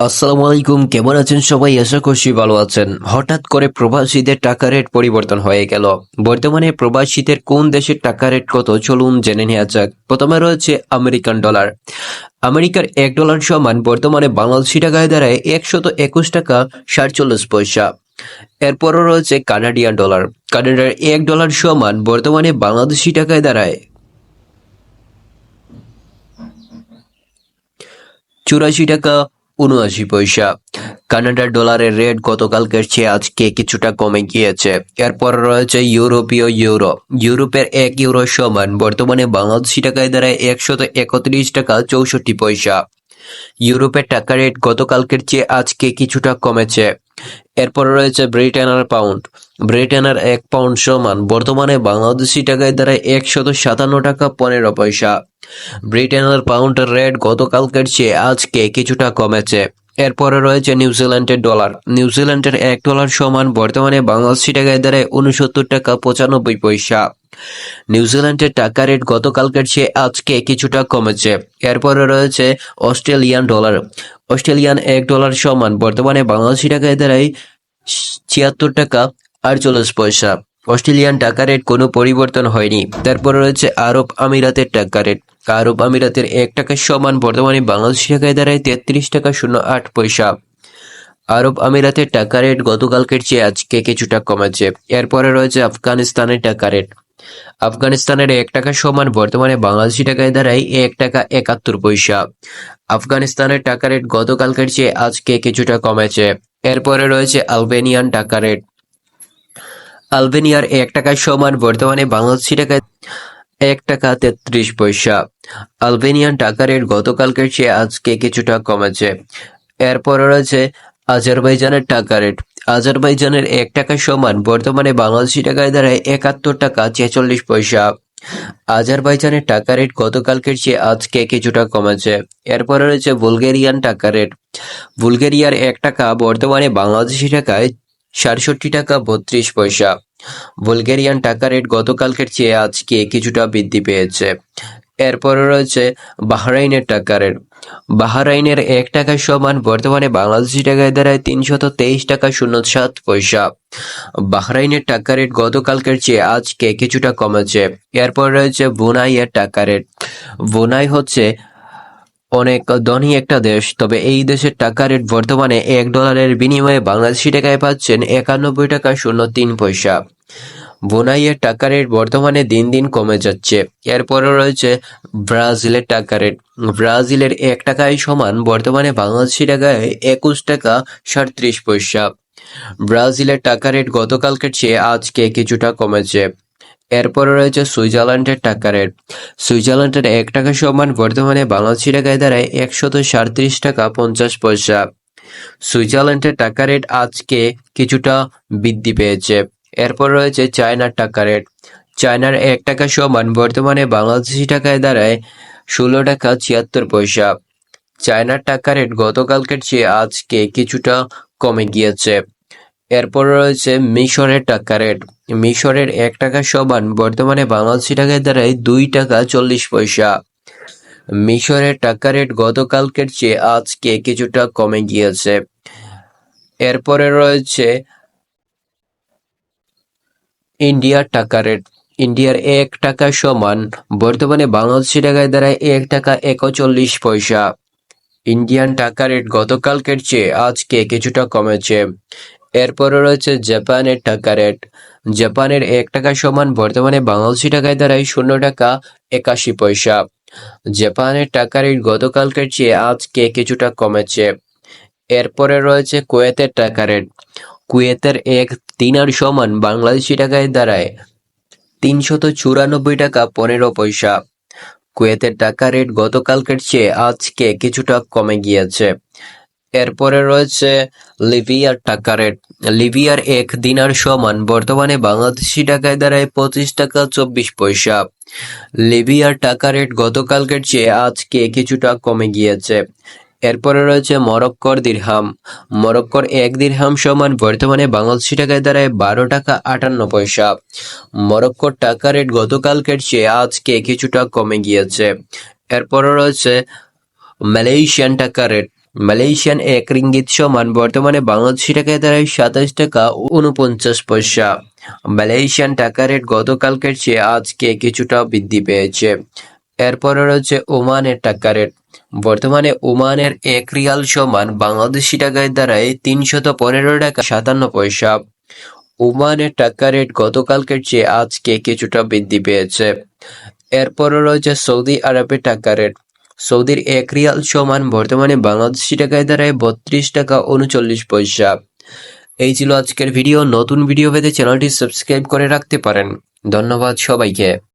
আসসালামু আলাইকুম, কেমন আছেন সবাই? আশা করছি ভালো আছেন। হঠাৎ করে প্রবাসীদের টাকা রেট পরিবর্তন হয়ে গেল। বর্তমানে প্রবাসীদের কোন দেশের টাকা রেট কত? চলুন জেনে নেওয়া যাক। প্রথমে রয়েছে আমেরিকান ডলার। আমেরিকার এক ডলার সমান বর্তমানে বাংলাদেশি টাকায় দাঁড়ায় একশত একুশ টাকা সাতচল্লিশ পয়সা। এরপরও রয়েছে কানাডিয়ান ডলার। কানাডার এক ডলার সমান বর্তমানে বাংলাদেশি টাকায় দাঁড়ায় চুরাশি টাকা উনআশি পয়সা। কানাডার ডলারের রেট গতকালকের চেয়ে আজকে কিছুটা কমে গিয়েছে। এরপর রয়েছে ইউরোপীয় ইউরো। ইউরোপের এক ইউরো সমান, বর্তমানে বাংলাদেশি টাকায় দাঁড়ায় একশত একত্রিশ টাকা চৌষট্টি পয়সা। ইউরোপের টাকা রেট গতকালকের চেয়ে আজকে কিছুটা কমেছে। এরপর রয়েছে ব্রিটেনের পাউন্ড। ব্রিটেনের এক পাউন্ড সমান, বর্তমানে বাংলাদেশি টাকায় দাঁড়ায় একশত সাতান্ন টাকা পনেরো পয়সা। ব্রিটেনের পাউন্ডের রেট গতকালকের চেয়ে আজকে কিছুটা কমেছে। এরপরে রয়েছে নিউজিল্যান্ডের ডলার। নিউজিল্যান্ডের এক ডলার সমান বর্তমানে বাংলাদেশি টাকায় দাঁড়ায় উনসত্তর টাকা পঁচানব্বই পয়সা। নিউজিল্যান্ডের টাকা রেট গতকালকের চেয়ে আজকে কিছুটা কমেছে। এরপরে রয়েছে অস্ট্রেলিয়ান ডলার। অস্ট্রেলিয়ান এক ডলার সমান বর্তমানে বাংলাদেশি টাকায় দাঁড়ায় ছিয়াত্তর টাকা আটচল্লিশ পয়সা। অস্ট্রেলিয়ান টাকা রেট কোনো পরিবর্তন হয়নি। তারপরে রয়েছে আরব আমিরাতের টাকা রেট। আরব আমিরাতের এক টাকার সমান বর্তমানে বাংলাদেশি টাকায় দাঁড়ায় তেত্রিশ টাকা শূন্য আট পয়সা। আরব আমিরাতের টাকা রেট গতকালকের চেয়ে আজকে কিছুটা কমেছে। এরপরে রয়েছে আফগানিস্তানের টাকা রেট। আফগানিস্তানের এক টাকা সমান বর্তমানে বাংলাদেশি টাকায় দাঁড়ায় এক টাকা একাত্তর পয়সা। আফগানিস্তানের টাকা রেট গতকালকের চেয়ে আজকে কিছুটা কমেছে। এরপরে রয়েছে আলবেনিয়ান টাকা রেট। আলবেনিয়ার এক টাকার সমান বর্তমানে বাংলাদেশি টাকায় এক টাকা তেত্রিশ পয়সা। আলবেনিয়ান টাকা রেট গতকালকের চেয়ে আজকে কিছুটা কমেছে। এরপর রয়েছে আজারবাইজানের টাকা রেট। আজারবাইজানের এক টাকা সমান বর্তমানে বাংলাদেশি টাকায় দাঁড়ায় একাত্তর টাকা ছেচল্লিশ পয়সা। আজারবাইজানের টাকা রেট গতকালকের চেয়ে আজকে কিছুটা কমেছে। এরপরে রয়েছে বুলগেরিয়ান টাকা রেট। বুলগেরিয়ার এক টাকা বর্তমানে বাংলাদেশি টাকায় সাতষট্টি টাকা বত্রিশ পয়সা। বুলগেরিয়ান টাকা রেট গতকালকের চেয়ে আজকে কিছুটা বৃদ্ধি পেয়েছে। এরপরে রয়েছে বাহরাইনের টাকা রেট বাহরাইনের এক টাকা সমান বর্তমানে বাংলাদেশি টাকায় দাঁড়ায় তিনশত তেইশ টাকা শূন্য সাত পয়সা। বাহরাইনের টাকা রেট গতকালকের চেয়ে আজকে কিছুটা কমেছে। এরপর রয়েছে বুনাইয়ের টাকা রেট বুনাই হচ্ছে অনেক ধনী একটা দেশ, তবে এই দেশের টাকা রেট বর্তমানে এক ডলারের বিনিময়ে বাংলাদেশি টাকায় পাচ্ছেন একানব্বই টাকা শূন্য তিন পয়সা। বোনাইয়ের টাকা রেট বর্তমানে দিন দিন কমে যাচ্ছে। এরপরে রয়েছে ব্রাজিলের টাকা রেট ব্রাজিলের এক টাকায় সমান বর্তমানে বাংলাদেশি টাকায় একুশ টাকা সাঁত্রিশ পয়সা। ব্রাজিলের টাকা রেট গতকালকের চেয়ে আজকে কিছুটা কমেছে। এরপরে রয়েছে সুইজারল্যান্ডের টাকা রেট সুইজারল্যান্ডের এক টাকা সমান বর্তমানে বাংলাদেশি টাকায় দাঁড়ায় একশত সাঁত্রিশ টাকা পঞ্চাশ পয়সা। সুইজারল্যান্ডের টাকা রেট আজকে কিছুটা বৃদ্ধি পেয়েছে। এরপর রয়েছে চায়নার টাকা রেট। চায়নার এক টাকা সমান বর্তমানে বাংলাদেশি টাকায় দাঁড়ায় ষোলো টাকা ছিয়াত্তর পয়সা। চায়নার টাকা রেট গতকালকের চেয়ে আজকে কিছুটা কমে গিয়েছে। এরপর রয়েছে মিশরের টাকা রেট। মিশরের এক টাকা সমান বর্তমানে বাংলাদেশি টাকায় দাঁড়ায় দুই টাকা চল্লিশ পয়সা। মিশরের টাকা রেট গতকালকের চেয়ে আজকে কিছুটা কমে গিয়েছে। এরপরে রয়েছে ইন্ডিয়ার টাকা রেট। ইন্ডিয়ার এক টাকা সমান, বর্তমানে বাংলাদেশি টাকায় দাঁড়ায় এক টাকা একচল্লিশ পয়সা। ইন্ডিয়ান টাকা রেট গতকালকের চেয়ে আজকে কিছুটা কমেছে। এরপরে রয়েছে জাপানের টাকা রেট। জাপানের এক টাকা সমান, বর্তমানে বাংলাদেশি টাকায় দাঁড়ায় শূন্য টাকা একাশি পয়সা। জাপানের টাকা রেট গতকালকের চেয়ে আজকে কিছুটা কমেছে। এরপরে রয়েছে কুয়েতের টাকা রেট। কুয়েতের এক দিনার সমান বাংলাদেশি টাকায় দাঁড়ায় তিনশত চুরানব্বই টাকা পনেরো পয়সা। কুয়েতের টাকা রেট গতকালকের চেয়ে আজকে কিছুটা কমে গিয়েছে। এরপরে রয়েছে লিবিয়ার টাকা রেট। লিবিয়ার এক দিনার সমান বর্তমানে বাংলাদেশি টাকায় দাঁড়ায় পঁচিশ টাকা চব্বিশ পয়সা। লিবিয়ার টাকা রেট গতকালকের চেয়ে আজকে কিছুটা কমে গিয়েছে। এরপরে রয়েছে মরক্কর দিরহাম। মরক্কর এক দিরহাম সমান বর্তমানে বাংলাদেশি টাকায় দাঁড়ায় বারো টাকা আটান্ন পয়সা। মরক্কোর টাকা রেট গতকালকের চেয়ে আজকে কিছুটা কমে গিয়েছে। এরপরে রয়েছে মালয়েশিয়ান টাকা রেট। মালয়েশিয়ান এক রিঙ্গিত সমান বর্তমানে বাংলাদেশি টাকায় দাঁড়ায় সাতাশ টাকা উনপঞ্চাশ পয়সা। মালয়েশিয়ান টাকা রেট গতকালকের চেয়ে আজকে কিছুটা বৃদ্ধি পেয়েছে। এরপরে রয়েছে ওমানের টাকা রেট বর্তমানে ওমানের এক রিয়াল সমান বাংলাদেশি টাকায় দাঁড়ায় তিনশত পনেরো টাকা সাতান্ন পয়সা। ওমানের টাকা রেট গতকালকের চেয়ে আজকে কিছুটা বৃদ্ধি পেয়েছে। এরপরে রয়েছে সৌদি আরবের টাকা রেট সৌদির এক রিয়াল সমান বর্তমানে বাংলাদেশি টাকায় দাঁড়ায় বত্রিশ টাকা উনচল্লিশ পয়সা। এই ছিল আজকের ভিডিও। নতুন ভিডিও পেতে চ্যানেলটি সাবস্ক্রাইব করে রাখতে পারেন। ধন্যবাদ সবাইকে।